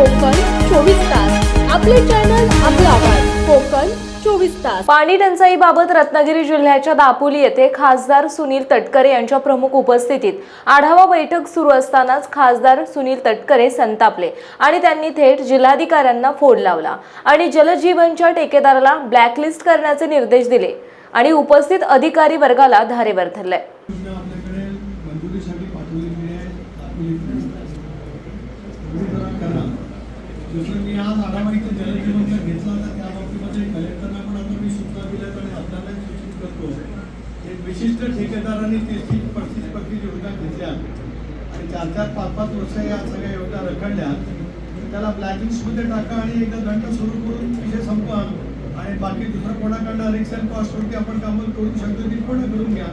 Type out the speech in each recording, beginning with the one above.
कोकण चोवीस तास. आपले चॅनल आपला आवाज. कोकण चोवीस तास. पाणी रत्नागिरी जिल्ह्याच्या दापोली येथे खासदार सुनील तटकरे यांच्या प्रमुख उपस्थितीत आढावा बैठक सुरू असतानाच खासदार सुनील तटकरे संतापले आणि त्यांनी थेट जिल्हाधिकाऱ्यांना फोड लावला आणि जलजीवनच्या ठेकेदाराला ब्लॅकलिस्ट करण्याचे निर्देश दिले आणि उपस्थित अधिकारी वर्गाला धारेवर धरले. दुसरं मी आज आढावा इथे जलजीवनचा घेतला होता त्या बाबतीमध्ये कलेक्टरला पण आता मी सूचना दिल्या आणि आपल्याला सूचित करतो. एक विशिष्ट ठेकेदारांनी तीस तीस पस्तीस पस्तीस योजना घेतल्या. आणि चार चार पाच पाच वर्ष या सगळ्या योजना रखडल्या. तर त्याला ब्लॅकलिस्टमध्ये टाका आणि एकदा दंड सुरू करून विषय संपवा. आणि बाकी दुसरं कोणाकडनं रिक्स अँड कॉस्टवरती आपण कामं करू शकतो ती पण करून घ्या.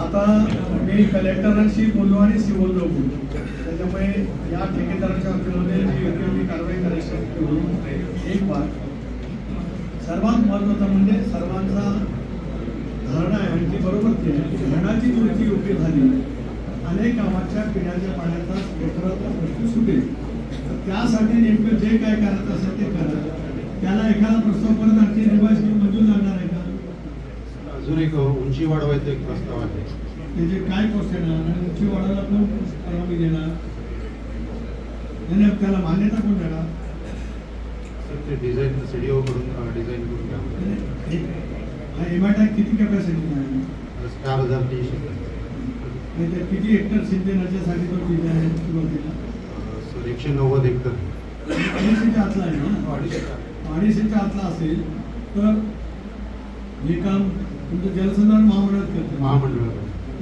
आता मी कलेक्टरांशी बोललो आणि सी बोललो बोललो. त्याच्यामुळे या ठेकेदाराच्या बाबतीमध्ये जी योग्य ती कारवाई करायची म्हणून एक बात. सर्वात महत्वाचं म्हणजे सर्वांचा धरणा आहे आणि ती बरोबर ती आहे. धरणाची दुरुस्ती योग्य झाली. अनेक गावाच्या पिण्याच्या पाण्याचा स्फोटराचा प्रश्न सुटेल. तर त्यासाठी नेमकं जे काय करायचं असेल ते करा. त्याला एखादा प्रस्ताव परत आणखी रिवाज करून मंजूर लागणार आहे. अजून एक उंची वाढवायचा एक प्रस्ताव आहे. त्याचे काय कॉस्ट येणार आणि उंची वाढायला कोण परवानगी देणार त्याला मान्यता कोण देणार? तर ते डिझाईन सीडीओ कडून डिझाईन करून हा एमआयटा किती कॅपॅसिटी आहे? चार हजार तीनशे. किती हेक्टर सिंचनाच्यासाठी तो डिझाईन आहे सुरुवातीला सर एकशे नव्वद हेक्टर अडीचशेच्या आतला आहे ना? अडीचशेच्या आतला असेल तर हे काम तुमचं जलसंधारण महामंडळात करतं. महामंडळ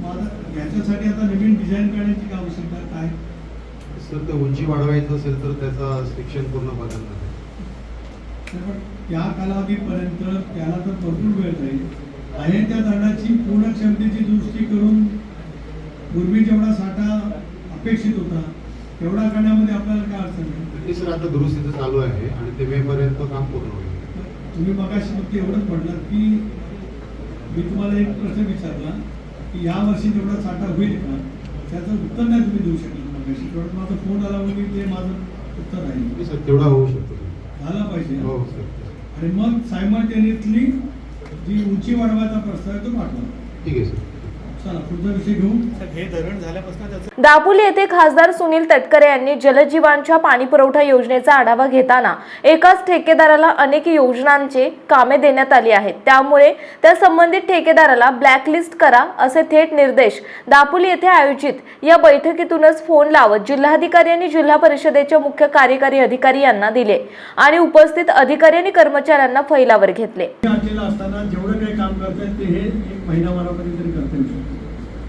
मग आता याच्यासाठी आता नवीन डिझाईन करण्याची काय आवश्यकता? काय? सर ते उंची वाढवायचं असेल तर त्याचा सेक्शन पूर्ण बदलणार. तर त्या कालावधीपर्यंत त्याला तर भरपूर वेळ जाईल. आहे त्या धरणाची पूर्ण क्षमतेची दुरुस्ती करून पूर्वी जेवढा साठा अपेक्षित होता तेवढा करण्यामध्ये आपल्याला काय अडचण नाही. ते सर आता दुरुस्तीचं चालू आहे आणि ते मे पर्यंत काम पूर्ण होईल. तुम्ही मगाशी फक्त एवढंच म्हटलं की मी तुम्हाला एक प्रश्न विचारला की या वर्षी तेवढा साठा होईल का त्याचं उत्तर नाही तुम्ही देऊ शकले मगाशी तेवढं माझा फोन आला म्हणून ते माझं उत्तर आहे. तेवढा होऊ शकतो. झाला पाहिजे. हो आणि मग सायमल्टेनियसली जी उंची वाढवायचा प्रस्ताव आहे तो पाठवा. ठीक आहे सर. दापोली येथे खासदार सुनील तटकरे यांनी जलजीवांच्या पाणी पुरवठा योजनेचा आढावा घेताना एकाच ठेकेदाराला अनेक योजनांचे कामे देण्यात आली आहेत. त्यामुळे त्या संबंधित ठेकेदाराला ब्लॅकलिस्ट करा असे थेट निर्देश दापोली येथे आयोजित या बैठकीतूनच फोन लावत जिल्हाधिकारी आणि जिल्हा परिषदेचे मुख्य कार्यकारी अधिकारी यांना दिले आणि उपस्थित अधिकारी आणि कर्मचाऱ्यांना फैलावर घेतले. असताना जेवढं काही काम करतायत ते हे एक महिना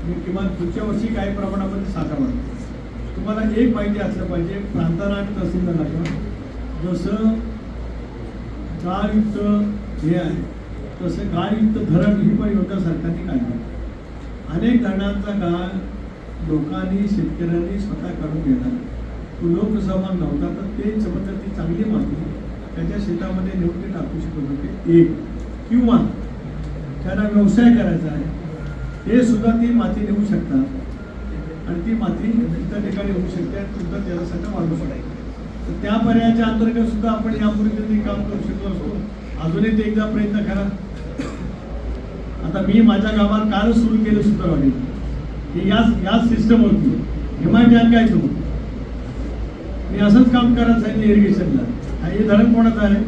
म्हणजे किमान पुढच्या वर्षी काही प्रमाणामध्ये साठा वाढतो तुम्हाला एक माहिती असलं पाहिजे प्रांताला आणि तहसीलदाराला जसं गाळयुक्त हे आहे तसं गाळयुक्त धरण ही पण योजना सरकारने काढली. अनेक धरणांचा गाळ लोकांनी शेतकऱ्यांनी स्वतः काढून घेणार. तो लोकसहभाग नव्हता तर ते समजा ती चांगली माती त्याच्या शेतामध्ये नेऊन ते टाकू शकत होते. एक. किंवा त्यांना व्यवसाय करायचा आहे. हे सुद्धा ती माती नेऊ शकतात. आणि ती माती इतर ठिकाणी होऊ शकते आणि सुद्धा जलसाठा वाढू शकते तर त्या पर्यायाच्या अंतर्गत सुद्धा आपण यापूर्वी ते काम करू शकलो असतो अजूनही ते एकदा प्रयत्न करा. आता मी माझ्या गावात कालच सुरू केलं सुतारवाडी हे याच याच सिस्टमवरती हिमाय डॅम काय तो? मी असंच काम करत आहे इरिगेशनला आणि हे धरण कोणाचं आहे?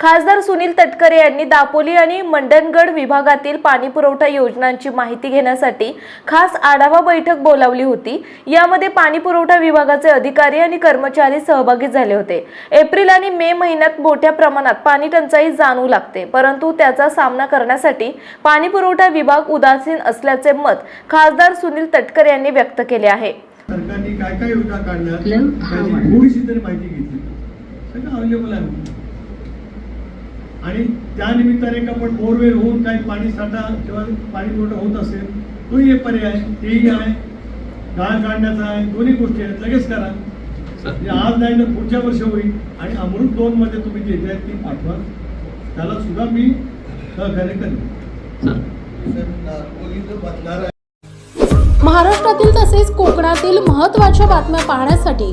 खासदार सुनील तटकरे यांनी दापोली आणि मंडणगड विभागातील पाणी पुरवठा योजनांची माहिती घेण्यासाठी खास आढावा बैठक बोलावली होती. यामध्ये पाणी पुरवठा विभागाचे अधिकारी आणि कर्मचारी सहभागी झाले होते. एप्रिल आणि मे महिन्यात मोठ्या प्रमाणात पाणी टंचाई जाणवू लागते परंतु त्याचा सामना करण्यासाठी पाणी पुरवठा विभाग उदासीन असल्याचे मत खासदार सुनील तटकरे यांनी व्यक्त केले आहे. सरकारने काय काय योजना काढल्या? त्याची Howard. थोडीशी तरी माहिती घेतली. सगळं अवेलेबल आहे. आणि त्या निमित्ताने का पण बोरवेल होऊन काही पाणी साठा किंवा पाणी पुरवठा होत असेल तोही एक पर्याय आहे. तेही आहे. गाळ काढण्याचा आहे. दोन्ही गोष्टी आहेत. लगेच करा. म्हणजे आज नाही तर पुढच्या वर्षी होईल. आणि अमृत दोन मध्ये तुम्ही जे आहेत ती पाठवा. त्याला सुद्धा मी सहकार्य करेन. महाराष्ट्रातील तसेच कोकणातील महत्त्वाच्या बातम्या पाहण्यासाठी